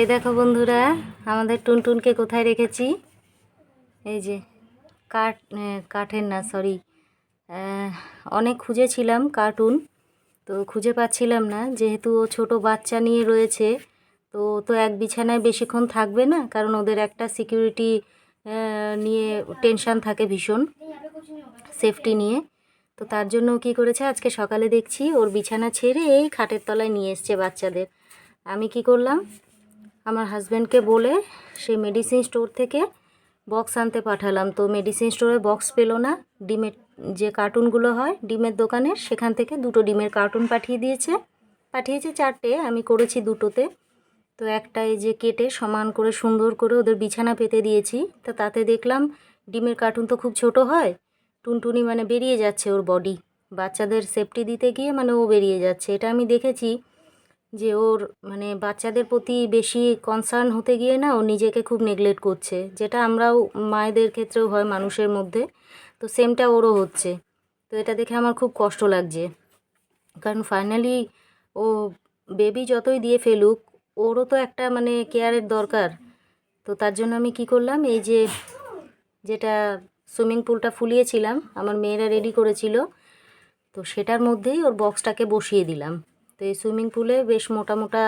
এই দেখো বন্ধুরা, আমাদের টুনটুনকে কোথায় রেখেছি? এই যে, কাঠ কাঠের না সরি অনেক খুঁজেছিলাম কার্টুন, তো খুঁজে পাচ্ছিলাম না। যেহেতু ও ছোটো বাচ্চা নিয়ে রয়েছে, তো তো এক বিছানায় বেশিক্ষণ থাকবে না, কারণ ওদের একটা সিকিউরিটি নিয়ে টেনশান থাকে ভীষণ সেফটি নিয়ে। তো তার জন্য কী করেছে, আজকে সকালে দেখছি ওর বিছানা ছেড়ে এই খাটের তলায় নিয়ে এসছে বাচ্চাদের। আমি কি করলাম আমার হাজব্যান্ডকে বলে সেই মেডিসিন স্টোর থেকে বক্স আনতে পাঠালাম। তো মেডিসিন স্টোরে বক্স পেল না। ডিমের যে কার্টুনগুলো হয়, ডিমের দোকানে সেখান থেকে দুটো ডিমের কার্টুন পাঠিয়ে দিয়েছে। পাঠিয়েছে চারটে, আমি করেছি দুটোতে। তো একটা এই যে কেটে সমান করে সুন্দর করে ওদের বিছানা পেতে দিয়েছি। তা তাতে দেখলাম ডিমের কার্টুন তো খুব ছোট হয়, টুনটুনি মানে বেরিয়ে যাচ্ছে ওর বডি বাচ্চাদের সেফটি দিতে গিয়ে মানে ও বেরিয়ে যাচ্ছে। এটা আমি দেখেছি যে ওর মানে বাচ্চাদের প্রতি বেশি কনসার্ন হতে গিয়ে না ও নিজেকে খুব নেগলেক্ট করছে, যেটা আমরাও মায়েদের ক্ষেত্রেও হয় মানুষের মধ্যে, তো সেমটা ওরও হচ্ছে। তো এটা দেখে আমার খুব কষ্ট লাগছে। কারণ ফাইনালি ও বেবি যতই দিয়ে ফেলুক, ওরও তো একটা মানে কেয়ারের দরকার। তো তার জন্য আমি কি করলাম, এই যে যেটা সুইমিং পুলটা ফুলিয়েছিলাম, আমার মেয়েরা রেডি করেছিল, তো সেটার মধ্যেই ওর বক্সটাকে বসিয়ে দিলাম। তো এই সুইমিং পুলে বেশ মোটা মোটা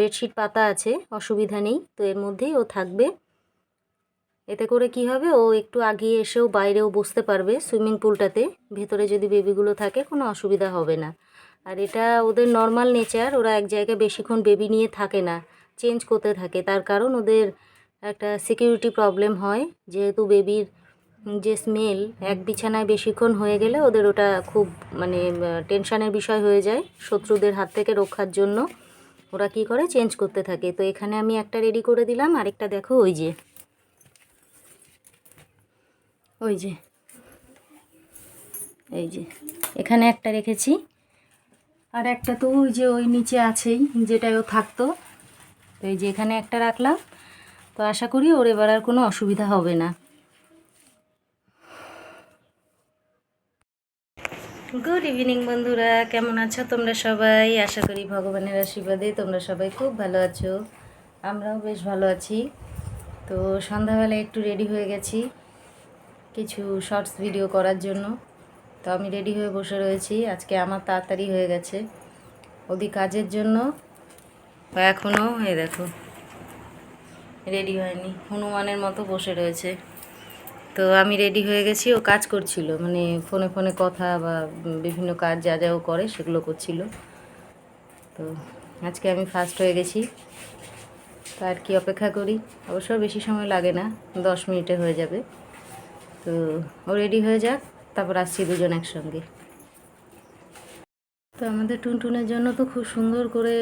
বেডশিট পাতা আছে, অসুবিধা নেই, তো এর মধ্যেই ও থাকবে। এতে করে কি হবে, ও একটু আগিয়ে এসেও বাইরেও বসতে পারবে সুইমিং পুলটাতে, ভেতরে যদি বেবিগুলো থাকে কোনো অসুবিধা হবে না। আর এটা ওদের নর্মাল নেচার, ওরা এক জায়গায় বেশিক্ষণ বেবি নিয়ে থাকে না, চেঞ্জ করতে থাকে। তার কারণ ওদের একটা সিকিউরিটি প্রবলেম হয়, যেহেতু বেবির যে স্মেল এক বিছানায় বেশিক্ষণ হয়ে গেলে ওদের ওটা খুব মানে টেনশানের বিষয় হয়ে যায় শত্রুদের হাত থেকে রক্ষার জন্য। ওরা কি করে? চেঞ্জ করতে থাকে। তো এখানে আমি একটা রেডি করে দিলাম। আরেকটা দেখো, ওই যে। ওই যে। এই যে। এখানে একটা রেখেছি। আর একটা তো ওই যে, ওই নিচে আছেই, যেটায় থাকতো। তো এই যে এখানে একটা রাখলাম। তো আশা করি ওর এবার আর কোনো অসুবিধা হবে না। গুড ইভিনিং বন্ধুরা। কেমন আছো তোমরা সবাই? আশা করি ভগবানের আশীর্বাদে তোমরা সবাই খুব ভালো আছো। আমরাও বেশ ভালো আছি। তো সন্ধ্যাবেলায় একটু রেডি হয়ে গেছি কিছু শর্টস ভিডিও করার জন্য। তো আমি রেডি হয়ে বসে রয়েছি। আজকে আমার তাড়াতাড়ি হয়ে গেছে। ওদি কাজের জন্য এখনও এ দেখো রেডি হয়নি। হনুমানের মতো বসে রয়েছে। তো আমি রেডি হয়ে গেছি, ও কাজ করছিল। মানে ফোনে ফোনে কথা বা বিভিন্ন কাজ যা যা ও করে সেগুলো করছিল। তো আজকে আমি ফার্স্ট হয়ে গেছি। তো আর কি অপেক্ষা করি? অবশ্য বেশি সময় লাগে না, দশ মিনিটে হয়ে যাবে। তো ও রেডি হয়ে যাক, তারপর আসছি দুজন একসঙ্গে। তো আমাদের টুনটুনের জন্য তো খুব সুন্দর করে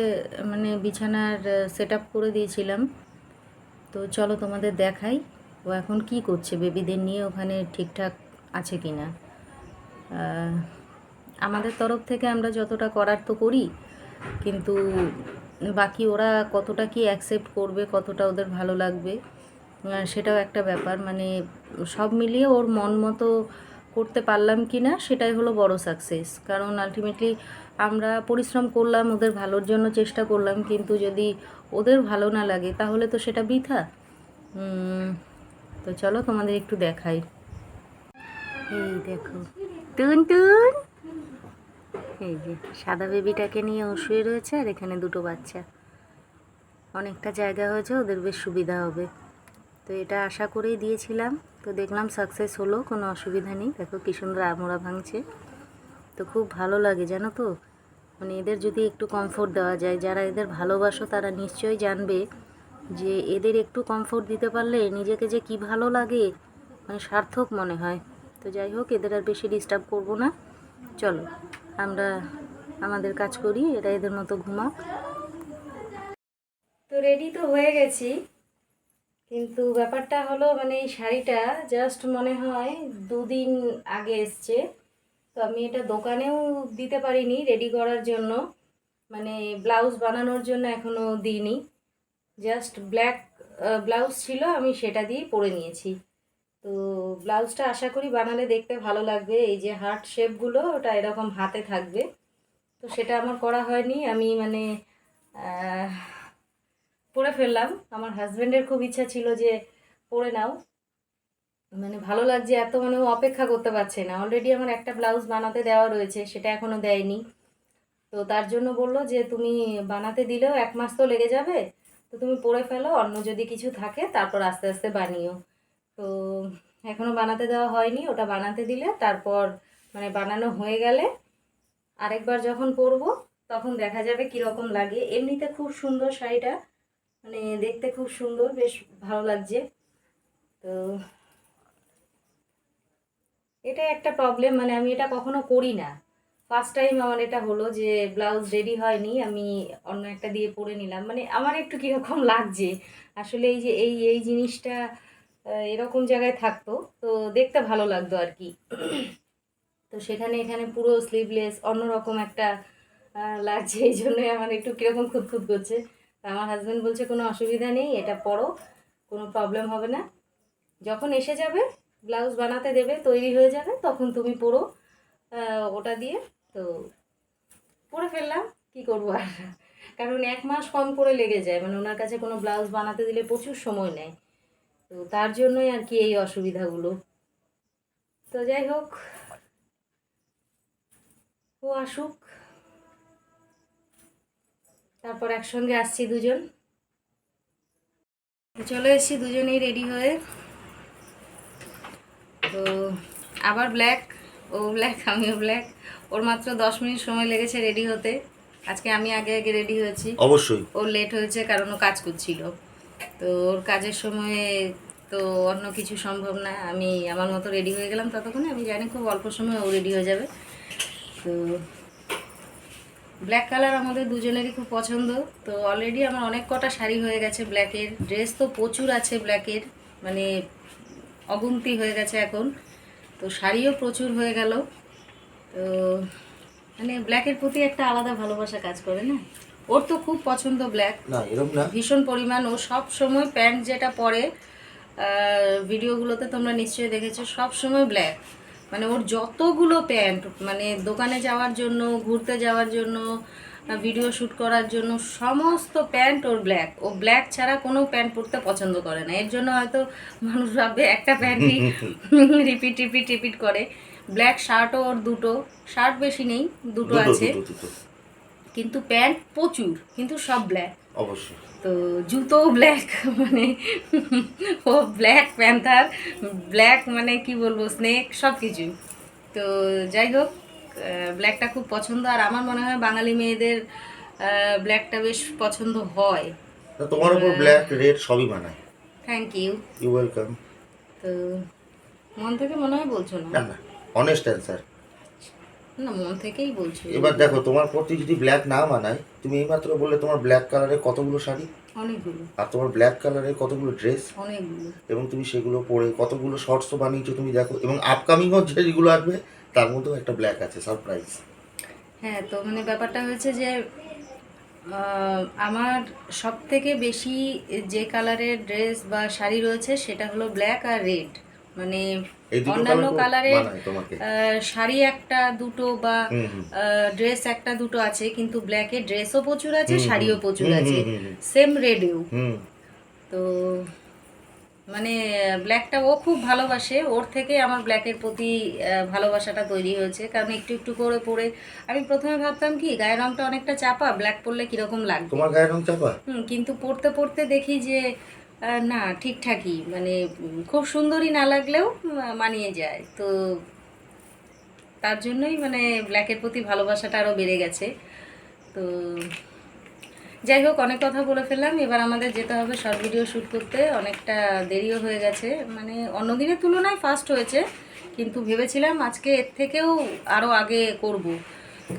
মানে বিছানার সেট করে দিয়েছিলাম। তো চলো তোমাদের দেখাই। ও এখন কি করছে? বেবিদের নিয়ে ওখানে ঠিকঠাক আছে কি না আমাদের তরফ থেকে আমরা যতটা করার তো করি, কিন্তু বাকি ওরা কতটা কি অ্যাকসেপ্ট করবে, কতটা ওদের ভালো লাগবে সেটাও একটা ব্যাপার। মানে সব মিলিয়ে ওর মন মতো করতে পারলাম কি না সেটাই হলো বড় সাকসেস কারণ আলটিমেটলি আমরা পরিশ্রম করলাম, ওদের ভালোর জন্য চেষ্টা করলাম, কিন্তু যদি ওদের ভালো না লাগে, তাহলে তো সেটা বৃথা। তো চলো তোমাদের একটু দেখাই। এই দেখো। টুন টুন। এই যে, সাদা বেবিটাকে নিয়ে ও শুয়ে রয়েছে আর এখানে দুটো বাচ্চা। অনেকটা জায়গা হয়েছে, ওদের বেশ সুবিধা হবে। তো এটা আশা করেই দিয়েছিলাম। তো দেখলাম সাকসেস হলো, কোনো অসুবিধা নেই। দেখো কি সুন্দর আমোড়া ভাঙছে। তো খুব ভালো লাগে, জানো তো? মানে এদের যদি একটু কমফোর্ট দেওয়া যায়, যারা এদের ভালোবাসো তারা নিশ্চয়ই জানবে যে এদের একটু কমফোর্ট দিতে পারলে নিজেকে যে কি ভালো লাগে মানে সার্থক মনে হয়। তো যাই হোক, এদের আর বেশি ডিস্টার্ব করব না। চলো, আমরা আমাদের কাজ করি, এরা এদের মতো ঘুমাক। তো রেডি তো হয়ে গেছি, কিন্তু ব্যাপারটা হলো মানে এই শাড়িটা জাস্ট মনে হয় দুদিন আগে এসছে। তো আমি এটা দোকানেও দিতে পারিনি রেডি করার জন্য। মানে ব্লাউজ বানানোর জন্য এখনও দিইনি। জাস্ট ব্ল্যাক ব্লাউজ ছিল, আমি সেটা দিয়ে পরে নিয়েছি। তো ব্লাউজটা আশা করি বানালে দেখতে ভালো লাগবে, এই যে হার্ট শেপগুলো, ওটা এরকম হাতে থাকবে। তো সেটা আমার করা হয়নি, আমি মানে পরে ফেললাম। আমার হাজব্যান্ডের খুব ইচ্ছা ছিল যে পরে নাও। মানে ভালো লাগছে, এত মানে অপেক্ষা করতে পারছে না। অলরেডি আমার একটা ব্লাউজ বানাতে দেওয়া রয়েছে, সেটা এখনও দেয়নি। তো তার জন্য বলল যে, তুমি বানাতে দিলেও এক মাস তো লেগে যাবে তো তুমি পরে ফেলো, অন্য যদি কিছু থাকে তারপর আস্তে আস্তে বানিও। তো এখনও বানাতে দেওয়া হয়নি, ওটা বানাতে দিলে তারপর মানে বানানো হয়ে গেলে আরেকবার যখন পরবো তখন দেখা যাবে কীরকম লাগে। এমনিতে খুব সুন্দর শাড়িটা মানে দেখতে খুব সুন্দর, বেশ ভালো লাগছে। তো এটা একটা প্রবলেম মানে আমি এটা কখনো করি না। ফার্স্ট টাইম আমার এটা হলো যে ব্লাউজ রেডি হয়নি, আমি অন্য একটা দিয়ে পরে নিলাম। মানে আমার একটু কীরকম লাগছে। আসলে এই যে, এই এই জিনিসটা এরকম জায়গায় থাকতো, তো দেখতে ভালো লাগতো আর কি। তো সেখানে, এখানে পুরো স্লিভলেস অন্যরকম একটা লাগছে। এই জন্যই আমার একটু কীরকম খুঁতখুত করছে। আমার হাজব্যান্ড বলছে, কোনো অসুবিধা নেই, এটা পরো, কোনো প্রবলেম হবে না। যখন এসে যাবে ব্লাউজ বানাতে দেবে, তৈরি হয়ে যাবে, তখন তুমি পরো ওটা দিয়ে। তো পরে ফেললাম, কি করব আর? কারণ এক মাস কম করে লেগে যায় মানে ওনার কাছে কোনো ব্লাউজ বানাতে দিলে প্রচুর সময় নেয়। তো তার জন্যই আর কি এই অসুবিধাগুলো। তো যাই হোক, ও আসুক। তারপর একসঙ্গে আসছি দুজন। চলে এসছি দুজনেই রেডি হয়ে। তো আবার ব্ল্যাক। ও ব্ল্যাক আমিও ব্ল্যাক ওর মাত্র দশ মিনিট সময় লেগেছে রেডি হতে। আজকে আমি আগে আগে রেডি হয়েছি। অবশ্যই। ওর লেট হয়েছে কারণ ও কাজ করছিল। তো ওর কাজের সময়ে তো অন্য কিছু সম্ভব না। আমি আমার মতো রেডি হয়ে গেলাম ততক্ষণে। আমি জানি খুব অল্প সময় ও রেডি হয়ে যাবে। তো ব্ল্যাক কালার আমাদের দুজনেরই খুব পছন্দ। তো অলরেডি আমার অনেক কটা শাড়ি হয়ে গেছে ব্ল্যাকের ড্রেস তো প্রচুর আছে ব্ল্যাকের মানে অগুন্তি হয়ে গেছে এখন। তো শাড়িও প্রচুর হয়ে গেল। তো মানে ব্ল্যাকের প্রতি একটা আলাদা ভালোবাসা কাজ করে না? ওর তো খুব পছন্দ ব্ল্যাক না এরকম না। ভীষণ পরিমাণ। ও সব সময় প্যান্ট যেটা পরে ভিডিওগুলোতে তোমরা নিশ্চয়ই দেখেছ সব সময় ব্ল্যাক মানে ওর যতগুলো প্যান্ট মানে দোকানে যাওয়ার জন্য ঘুরতে যাওয়ার জন্য ভিডিও শ্যুট করার জন্য সমস্ত প্যান্ট ওর ব্ল্যাক ও ব্ল্যাক ছাড়া কোনো প্যান্ট পরতে পছন্দ করে না। এর জন্য হয়তো মানুষ ভাববে একটা প্যান্টই রিপিট রিপিট রিপিট করে। ব্ল্যাক শার্টও ওর দুটো। শার্ট বেশি নেই দুটো আছে। কিন্তু প্যান্ট প্রচুর কিন্তু সব ব্ল্যাক অবশ্যই। তো জুতো ব্ল্যাক মানে ও ব্ল্যাক প্যান্থার ব্ল্যাক মানে কি বলব স্নেক সব কিছু তো যাই হোক ব্ল্যাকটা খুব পছন্দ। আর আমার মনে হয় বাঙালি মেয়েদের ব্ল্যাকটা বেশ পছন্দ হয়। তোমার উপর ব্ল্যাক রেড সবই মানায়। থ্যাংক ইউ ইউ ওয়েলকাম তো মন থেকে মনে হয় বলছো না? না অনেস্ট অ্যান্সার না মন থেকেই বলছো। এবার দেখো তোমার প্রতি যদি ব্ল্যাক না মানায় তুমি এইমাত্র বললে তোমার ব্ল্যাক কালারের কতগুলো শাড়ি? অনেকগুলো। আর তোমার ব্ল্যাক কালারের কতগুলো ড্রেস অনেকগুলো। এবং তুমি সেগুলো পরে কতগুলো শর্টসও বানিয়েছো তুমি দেখো। এবং আপকামিংও যেগুলো আসবে তার মধ্যেও একটা ব্ল্যাক আছে সারপ্রাইজ হ্যাঁ তো মানে ব্যাপারটা হয়েছে যে আমার সব থেকে বেশি যে কালারের ড্রেস বা শাড়ি রয়েছে সেটা হলো ব্ল্যাক আর রেড মানে অন্যান্য কালারের শাড়ি একটা দুটো বা ড্রেস একটা দুটো আছে কিন্তু ব্ল্যাকের ড্রেসও প্রচুর আছে শাড়িও প্রচুর আছে। সেম রেডেও হুম। তো মানে ব্ল্যাকটা ও খুব ভালোবাসে। ওর থেকে আমার ব্ল্যাকের প্রতি ভালোবাসাটা তৈরি হয়েছে। কারণ একটু একটু করে পরে আমি প্রথমে ভাবতাম কি গায়ের রংটা অনেকটা চাপা ব্ল্যাক পরলে কীরকম লাগবে? তোমার গায়ের রং চাপা? হুম কিন্তু পড়তে পড়তে দেখি যে না ঠিকঠাকই। মানে খুব সুন্দরই না লাগলেও মানিয়ে যায়। তো তার জন্যই মানে ব্ল্যাকের প্রতি ভালোবাসাটা আরও বেড়ে গেছে। তো যাই হোক অনেক কথা বলে ফেললাম। এবার আমাদের যেতে হবে শর্ট ভিডিও শ্যুট করতে। অনেকটা দেরিও হয়ে গেছে। মানে অন্য দিনের তুলনায় ফাস্ট হয়েছে। কিন্তু ভেবেছিলাম আজকে এর থেকেও আরও আগে করব।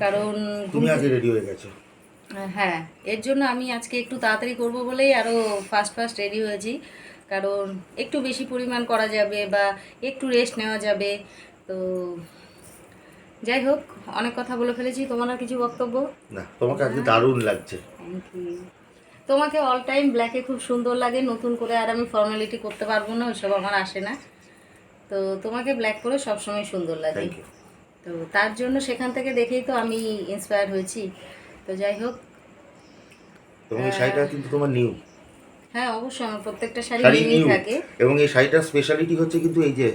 কারণ তুমি রেডি হয়ে গেছো। হ্যাঁ এর জন্য আমি আজকে একটু তাড়াতাড়ি করব বলেই আরও ফাস্ট ফাস্ট রেডি হয়েছি। কারণ একটু বেশি পরিমাণ করা যাবে বা একটু রেস্ট নেওয়া যাবে। তো যাই হোক অনেক কথা বলে ফেলেছি। তোমার কিছু বক্তব্য? না তোমাকে আজকে দারুণ লাগছে। থ্যাংক ইউ তোমাকে অল টাইম ব্ল্যাকে খুব সুন্দর লাগে নতুন করে আর আমি ফর্মালিটি করতে পারব না ওইসব আমার আসে না। তো তোমাকে ব্ল্যাক করে সবসময় সুন্দর লাগে। তো তার জন্য সেখান থেকে দেখেই তো আমি ইন্সপায়ার হয়েছি। তো যাই হোক এবং এই শাড়িটা কিন্তু তোমার নিউ হ্যাঁ অবশ্যই আমার প্রত্যেকটা শাড়ি নিউ থাকে। এবং এই শাড়িটার স্পেশালিটি হচ্ছে কিন্তু এই যে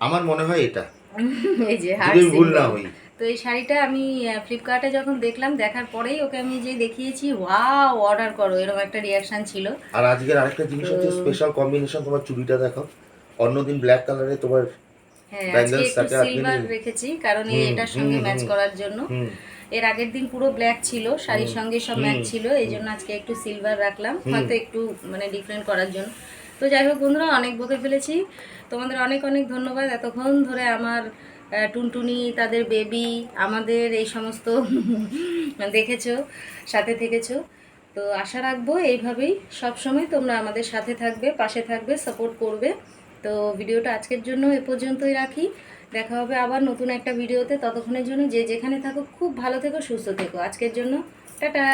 আমার মনে হয় এটা। এই যে ভুল না হই। তো এই শাড়িটা আমি ফ্লিপকার্টে যখন দেখলাম দেখার পরেই ওকে আমি যে দেখিয়েছি ওয়াও অর্ডার করো এরকম একটা রিয়াকশন ছিল। আর আজকের আরেকটা জিনিস হচ্ছে স্পেশাল কম্বিনেশন তোমার চুড়িটা দেখো। অন্যদিন ব্ল্যাক কালারে তোমার হ্যাঁ আজকে একটু সিলভার রেখেছি কারণ এটার সঙ্গে ম্যাচ করার জন্য। এর আগের দিন পুরো ব্ল্যাক ছিল শাড়ির সঙ্গে সব ম্যাচ ছিল এই জন্য আজকে একটু সিলভার রাখলাম হয়তো একটু মানে ডিফারেন্ট করার জন্য। তো যাই হোক বন্ধুরা অনেক বকে ফেলেছি। তোমাদের অনেক অনেক ধন্যবাদ এতক্ষণ ধরে আমার টুনটুনি, তাদের বেবি আমাদের এই সমস্ত দেখেছ, সাথে থেকেছো। তো আশা রাখব এইভাবেই সব সময় তোমরা আমাদের সাথে থাকবে, পাশে থাকবে সাপোর্ট করবে। তো ভিডিওটা আজকের জন্য এ পর্যন্তই রাখি। দেখা হবে আবার নতুন একটা ভিডিওতে। ততক্ষণের জন্য যে যেখানে থাকো, খুব ভালো থেকো, সুস্থ থেকো। আজকের জন্য, টাটা!